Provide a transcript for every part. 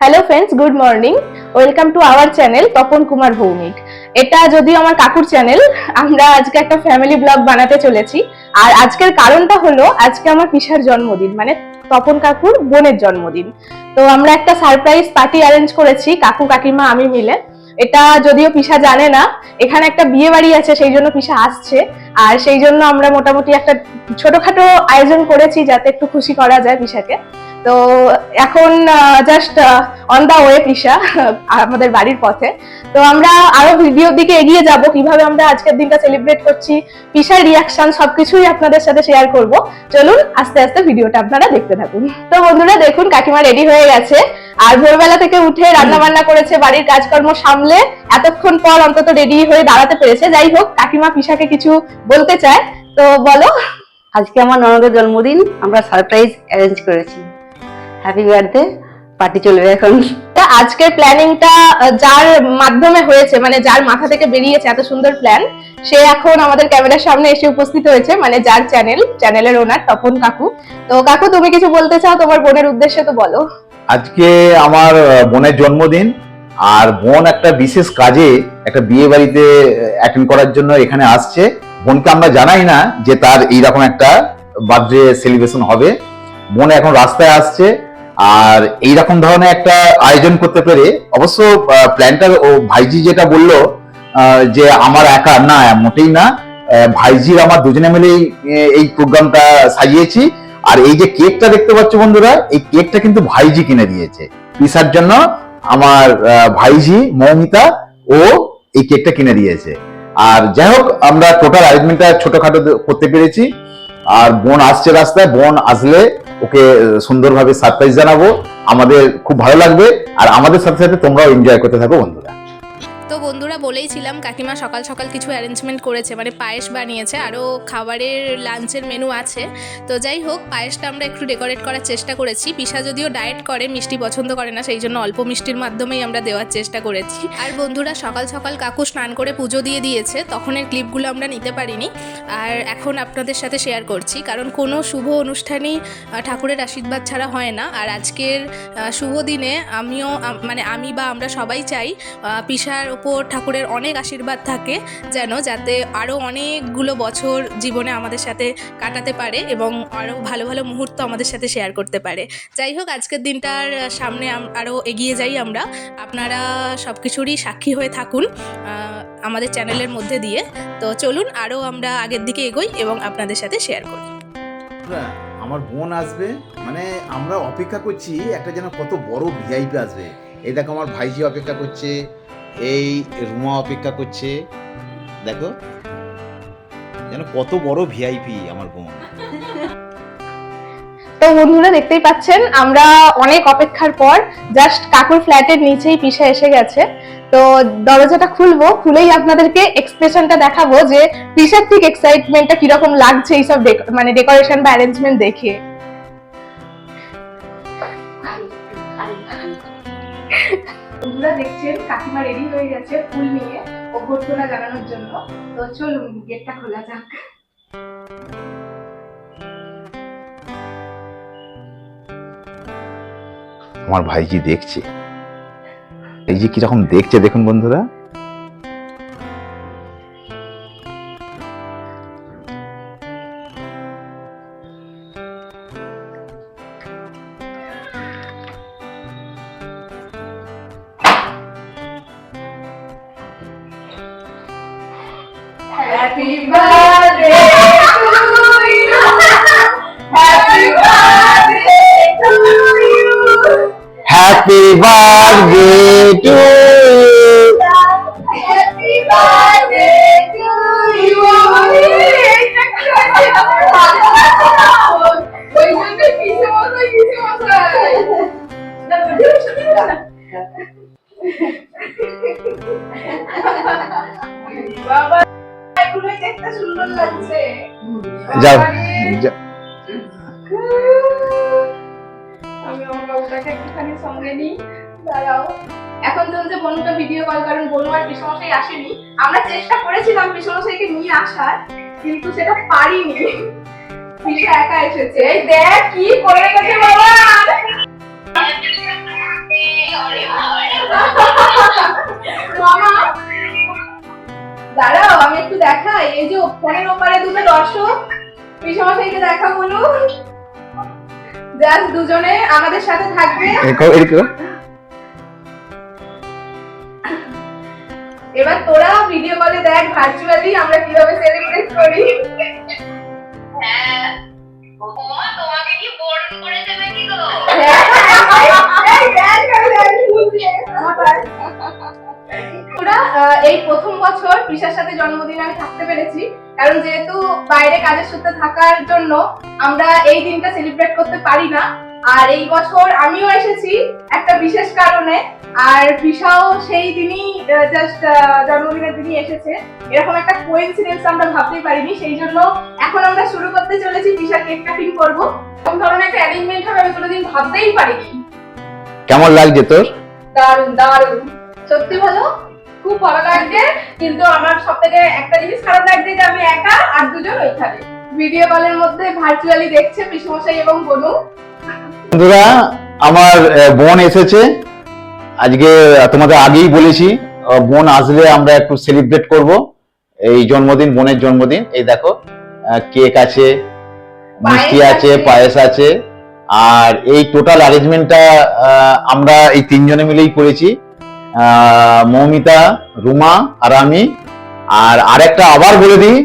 Hello friends good morning welcome to our channel Tapan Kumar Bhowmik এটা যদিও আমার কাকুর চ্যানেল আমরা আজকে একটা ফ্যামিলি ব্লগ বানাতে চলেছি। আর আজকের কারণটা হলো, আজকে আমার পিসার জন্মদিন মানে তপন কাকুর বোনের জন্মদিন। তো আমরা একটা সারপ্রাইজ পার্টি অ্যারেঞ্জ করেছি, কাকু কাকিমা, আমি মিলে। এটা যদিও পিসা জানে না, এখানে একটা বিয়ে বাড়ি আছে, সেই জন্য পিসা আসছে। আর সেই জন্য আমরা মোটামুটি একটা ছোটখাটো আয়োজন করেছি যাতে একটু খুশি করা যায় পিসাকে। তো এখন জাস্ট অন দা ওয়ে পিসা, আমাদের বাড়ির পথে। তো আমরা আরও ভিডিওর দিকে এগিয়ে যাব, কীভাবে আমরা আজকের দিনটা সেলিব্রেট করছি, পিসার রিয়াকশন সবকিছুই আপনাদের সাথে শেয়ার করব। চলুন আস্তে আস্তে ভিডিওটা আপনারা দেখতে থাকুন। তো বন্ধুরা, দেখুন, কাকিমা রেডি হয়ে গেছে। আর ভোরবেলা থেকে উঠে রান্না বান্না করেছে বাড়ির কাজকর্ম সামলে এতক্ষণ পর অন্তত রেডি হয়ে দাঁড়াতে পেরেছে। যাই হোক কাকিমা পিসাকে কিছু বলতে চায় তো বলো। আজকে আমার ননদের জন্মদিন আমরা সারপ্রাইজ অ্যারেঞ্জ করেছি। হ্যাপি বার্থডে পার্টি চলবে এখন। তা আজকের প্ল্যানিংটা যার মাধ্যমে হয়েছে মানে যার মাথা থেকে বেরিয়েছে এত সুন্দর প্ল্যান সে এখন আমাদের ক্যামেরার সামনে এসে উপস্থিত হয়েছে মানে যার চ্যানেল চ্যানেলের ওনার তপন কাকু। তো কাকু তুমি কিছু বলতে চাও? তোমার বোনের উদ্দেশ্যে তো বলো। আজকে আমার বোনের জন্মদিন, আর বোন একটা বিশেষ কাজে একটা বিয়ে বাড়িতে অ্যাটেন্ড করার জন্য এখানে আসছে। বোনকে আমরা জানাই না যে তার এইরকম একটা বার্থডে সেলিব্রেশন হবে। বোন এখন রাস্তায় আসছে, আর এইরকম ধরনের একটা আয়োজন করতে পেরে অবশ্য প্ল্যানটা ও ভাইজি যেটা বলল যে আমার একা না, মোটেই না। ভাইজির আমার দুজনে মিলেই এই প্রোগ্রামটা সাজিয়েছি। আর এই যে কেকটা দেখতে পাচ্ছ বন্ধুরা, এই কেকটা কিন্তু ভাইজি কিনে দিয়েছে। পিসার জন্য আমার ভাইজি, মৌমিতা, ও এই কেকটা কিনে দিয়েছে। আর যাই হোক, আমরা টোটাল অ্যারেঞ্জমেন্টটা ছোটখাটো করতে পেরেছি। আর বোন আসছে রাস্তায়, বোন আসলে ওকে সুন্দরভাবে সারপ্রাইজ জানাব। আমাদের খুব ভালো লাগবে। আর আমাদের সাথে সাথে তোমরাও এনজয় করতে থাকো বন্ধুরা। বলেইছিলাম, কাকিমা সকাল সকাল কিছু অ্যারেঞ্জমেন্ট করেছে মানে পায়েস বানিয়েছে, আরও খাবারের লাঞ্চের মেনু আছে। তো যাই হোক, পায়েসটা আমরা একটু ডেকোরেট করার চেষ্টা করেছি। পিসা যদিও ডায়েট করে, মিষ্টি পছন্দ করে না, সেই জন্য অল্প মিষ্টির মাধ্যমেই আমরা দেওয়ার চেষ্টা করেছি। আর বন্ধুরা, সকাল সকাল কাকু স্নান করে পুজো দিয়ে দিয়েছে, তখনের ক্লিপগুলো আমরা নিতে পারিনি। আর এখন আপনাদের সাথে শেয়ার করছি, কারণ কোনো শুভ অনুষ্ঠানেই ঠাকুরের আশীর্বাদ ছাড়া হয় না। আর আজকের শুভ দিনে আমিও মানে আমি বা আমরা সবাই চাই পিসার ওপর ঠাকুরের অনেক আশীর্বাদ থাকে যেন যাতে আরও অনেকগুলো বছর জীবনে আমাদের সাথে কাটাতে পারে এবং আরও ভালো ভালো মুহূর্ত আমাদের সাথে শেয়ার করতে পারে। যাই হোক, আজকের দিনটার সামনে আরও এগিয়ে যাই আমরা। আপনারা সব কিছুরই সাক্ষী হয়ে থাকুন আমাদের চ্যানেলের মধ্যে দিয়ে। তো চলুন আরও আমরা আগের দিকে এগোই এবং আপনাদের সাথে শেয়ার করি। আমার বোন আসবে। মানে আমরা অপেক্ষা করছি, একটা যেন কত বড় ভিআইপি আসবে। এই দেখো, আমার ভাইজি অপেক্ষা করছে। এই রুমা অপেক্ষা করছে। দেখো, যেন কত বড় ভিআইপি আমার বোন। তো বন্ধুরা দেখতেই পাচ্ছেন, আমরা অনেক অপেক্ষার পর জাস্ট কাকুর ফ্ল্যাটের নিচেই পিসা এসে গেছে। তো দরজাটা খুলবো, খুলেই আপনাদেরকে এক্সপ্রেশনটা দেখাবো যে পিসার ঠিক এক্সাইটমেন্টটা কীরকম লাগছে এইসব মানে ডেকোরেশন বা অ্যারেঞ্জমেন্ট দেখে। বন্ধুরা দেখছেন, কাকিমা রেডি হয়ে গেছে ফুল নিয়ে অভ্যর্থনা জানানোর জন্য। তো চলুন, গেটটা খোলা যাক। আমার ভাইজি দেখছে? এই যে কীরকম দেখছে, দেখুন বন্ধুরা। ভিডিও শুনি না বাবা এগুলোই দেখতে সুন্দর লাগছে। যাও। একটুখানি সঙ্গে নিই। দাঁড়াও। এখন চলছে ভিডিও কল কারণ আর পিসমশাই আসেনি। আমরা চেষ্টা করেছিলাম পিসমশাইকে নিয়ে আসার, কিন্তু সেটা পারিনি। পিসা একা এসেছে। এই দেখ, কি করে বাবা! দাঁড়াও, আমি একটু দেখাই। এই যে ফোনের ওপারে দুটো দর্শক, পিসমশাইকে দেখা বলুন। জাস্ট দুজনে আমাদের সাথে থাকবে। এবার তোরা ভিডিও কলে দেখ ভার্চুয়ালি আমরা কীভাবে সেলিব্রেট করি। তোমাকে কি বোর্ড করে দেবে কি গো? এই দেখ, এই দেখ, বুঝিয়ে। ওরা আহ, এই প্রথম বছর পিসার সাথে জন্মদিনে আমি থাকতে পেরেছি। কারণ যেহেতু বাইরে কাজের সূত্রে থাকার জন্য আমরা এই দিনটা সেলিব্রেট করতে পারি না আর এই বছর আমিও এসেছি একটা বিশেষ কারণে আর পিসাও সেই দিনই জাস্ট জন্মদিনের দিনই এসেছে। এরকম একটা কোইন্সিডেন্স আমরা ভাবতেই পারিনি সেই জন্য এখন আমরা শুরু করতে চলেছি পিসা কেক কাটিং করব। কোন ধরনের একটা অ্যারেঞ্জমেন্ট হবে আমি কোনোদিন ভাবতেই পারিনি। কেমন লাগছে তোর? দারুণ দারুণ সত্যি ভালো খুব ভালো লাগছে কিন্তু আমার সব থেকে একটা জিনিস খারাপ লাগছে যে আমি একা আর দুজন ওইখানে ভিডিও কলের মধ্যে ভার্চুয়ালি দেখছে পিসমশাই এবং বনু। বন্ধুরা আমার বোন এসেছে। আজকে তোমাদের আগেই বলেছি বোন আসলে আমরা একটু সেলিব্রেট করব। এই জন্মদিন বোনের জন্মদিন। এই দেখো কেক আছে মিষ্টি আছে। পায়েস আছে। আর এই টোটাল অ্যারেঞ্জমেন্টটা আমরা এই তিনজনে মিলেই করেছি। মৌমিতা রুমা আর আমি। আর আরেকটা আবার বলে দিই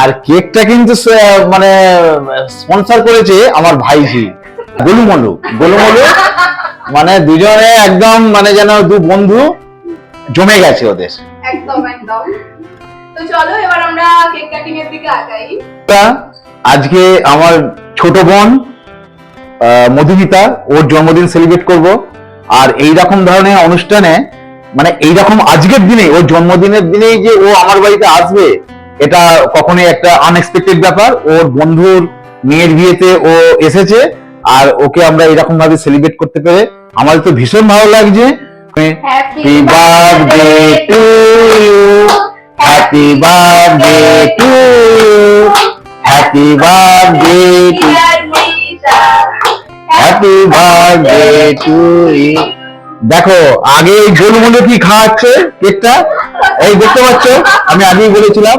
আর কেকটা কিন্তু মানে স্পন্সর করেছে আমার ভাইজি গোলুমলু গোলুমলু মানে দুজনে একদম মানে যেন দু বন্ধু জমে গেছে ওদের। একদম একদম। তো চলো এবার আমরা কেক কাটিং এর দিকে আগাই। আজকে আমার ছোট বোন মধুমিতা ওর জন্মদিন সেলিব্রেট করব। আর এই রকম ধরনের অনুষ্ঠানে মানে এই রকম আজকের দিনে ওর জন্মদিনের দিনেই যে ও আমার বাড়িতে আসবে এটা কখনোই একটা আনএক্সপেক্টেড ব্যাপার। ওর বন্ধুর মেয়ের বিয়েতে ও এসেছে আর ওকে আমরা এরকম ভাবে সেলিব্রেট করতে পেরে আমার তো ভীষণ ভালো লাগছে। Happy birthday to you happy birthday to happy birthday to happy birthday to দেখো, আগে এই গোলমুলে কি খাওয়াচ্ছে কেকটা? এই দেখতে পাচ্ছ, আমি আগেই বলেছিলাম।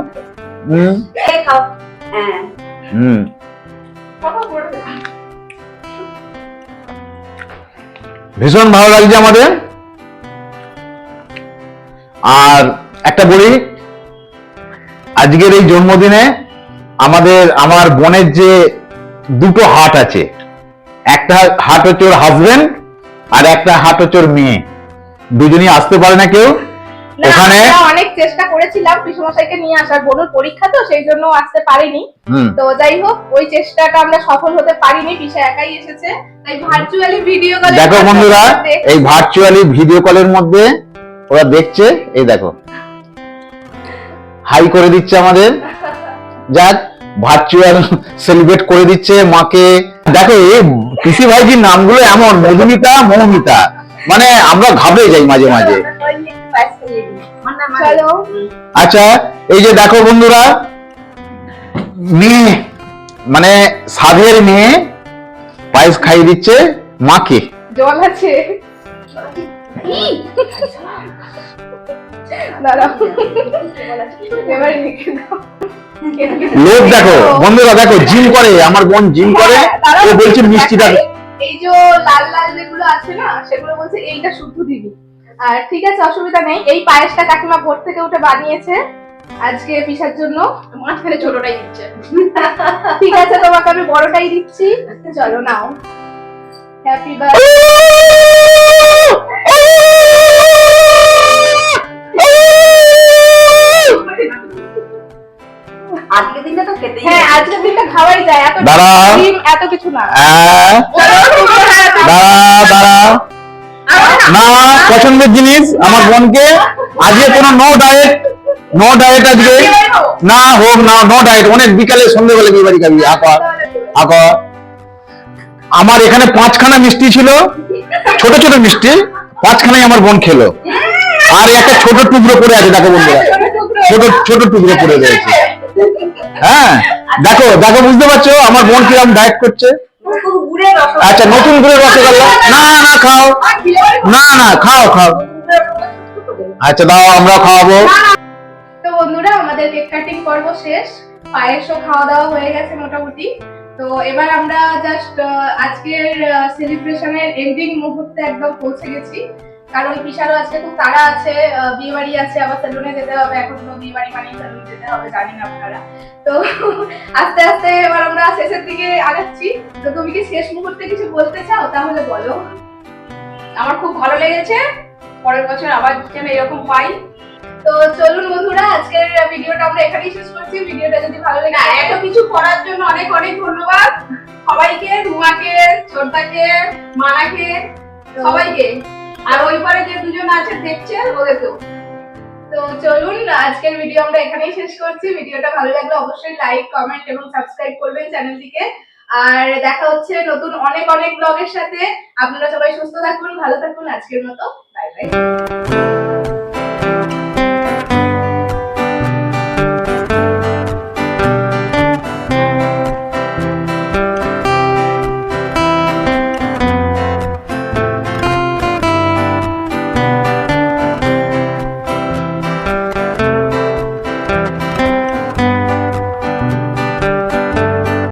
ভীষণ ভালো লাগছে আমাদের। আর একটা বলি, আজকের এই জন্মদিনে আমাদের, আমার বোনের যে দুটো হাট আছে একটা হাট হচ্ছে ওর হাজবেন্ড আর একটা হাট হচ্ছে ওর মেয়ে। দুজনই আসতে পারে না কেউ? ওখানে অনেক চেষ্টা করেছিলাম পিসমশাইকে নিয়ে আসার বনুর পরীক্ষা তো সেই জন্য আসতে পারিনি। তো যাই হোক ওই চেষ্টাটা আমরা সফল হতে পারিনি পিসা একাই এসেছে। তাই ভার্চুয়ালি ভিডিও কলে দেখো বন্ধুরা এই ভার্চুয়ালি ভিডিও কলের মধ্যে ওরা দেখছে এই দেখো। হাই করে দিচ্ছে আমাদের। যাক ভার্চুয়াল সেলিব্রেট করে দিচ্ছে মাকে। দেখো এই পিসি ভাইজির নামগুলো এমন মধুমিতা মৌমিতা। মানে আমরা ঘাবড়ে যাই মাঝে মাঝে। আচ্ছা এই যে দেখো বন্ধুরা মেয়ে মানে সাধের মেয়ে পায়েস খাইয়ে দিচ্ছে মাকে। জল আছে। দাঁড়াও। এবার লিখে দাও। লোক দেখো বন্ধুরা দেখো জিম করে আমার বোন জিম করে হ্যাঁ, ও বলছে মিষ্টিটা দেখাই। এই যে লাল লাল যেগুলো আছে না সেগুলো বলছে এইটা শুদ্ধ দিবি। আর ঠিক আছে অসুবিধা নেই। এই পায়েসটা কাকিমা ভোর থেকে উঠে বানিয়েছে। আজকে পিসার জন্য মাঝখানে ছোটটাই দিচ্ছে। ঠিক আছে তোমাকে আমি বড়টাই দিচ্ছি। চলো নাও। হ্যাপি বার্থডে এত। এত কিছু না। হ্যাঁ, দাঁড়া দাঁড়া। না পছন্দের জিনিস আমার বোনকে। আজকে কোনো নো ডায়েট নো ডায়েট আজকে। না হোক না নো ডায়েট অনেক বিকালে সন্ধ্যেবেলা বিয়ে বাড়ি খাবি আকর আকর আমার এখানে পাঁচখানা মিষ্টি ছিল ছোট ছোট মিষ্টি পাঁচখানাই আমার বোন খেলো। আর একটা ছোট টুকরো পড়ে আছে দেখো বন্ধুরা। ছোট ছোট টুকরো পড়ে রয়েছে। হ্যাঁ দেখো দেখো, বুঝতে পারছ? আমার বোন কীরকম ডায়েট করছে? আচ্ছা নতুন করে রসগোল্লা? না না খাও। না না, খাও খাও। আচ্ছা দাও, আমরা খাওয়াবো। তো বন্ধুরা, আমাদের কেক কাটিং পর্ব শেষ। পায়েসও খাওয়া দাওয়া হয়ে গেছে মোটামুটি। তো এবার আমরা জাস্ট আজকের সেলিব্রেশনের এন্ডিং মুহূর্তে একদম পৌঁছে গেছি। কারণ পিসারও আজকে খুব তাড়া আছে বিয়ে বাড়ি আছে আবার সেলুনে যেতে হবে এখন তো বিয়ে বাড়ি মানে সেলুন যেতে হবে জানি না আপনারা। তো আস্তে আস্তে এবার আমরা শেষের দিকে আগাচ্ছি। তো তুমি কি শেষ মুহূর্তে কিছু বলতে চাও তাহলে বলো। আমার খুব ভালো লেগেছে পরের বছর আবার যেন এরকম পাই। তো চলুন বন্ধুরা আজকের ভিডিওটা আমরা এখানেই শেষ করছি। ভিডিওটা যদি ভালো লাগে না এত কিছু করার জন্য অনেক অনেক ধন্যবাদ। সবাইকে রুমাকে ছোটদাকে মানাকে সবাইকে। আর ওই পারে যে দুজন আছে, দেখছে ওদেরকেও তো চলুন, আজকের ভিডিও আমরা এখানেই শেষ করছি। ভিডিওটা ভালো লাগলে অবশ্যই লাইক কমেন্ট এবং সাবস্ক্রাইব করবেন চ্যানেলটিকে। আর দেখা হচ্ছে নতুন অনেক অনেক ব্লগের সাথে। আপনারা সবাই সুস্থ থাকুন, ভালো থাকুন। আজকের মতো বাই বাই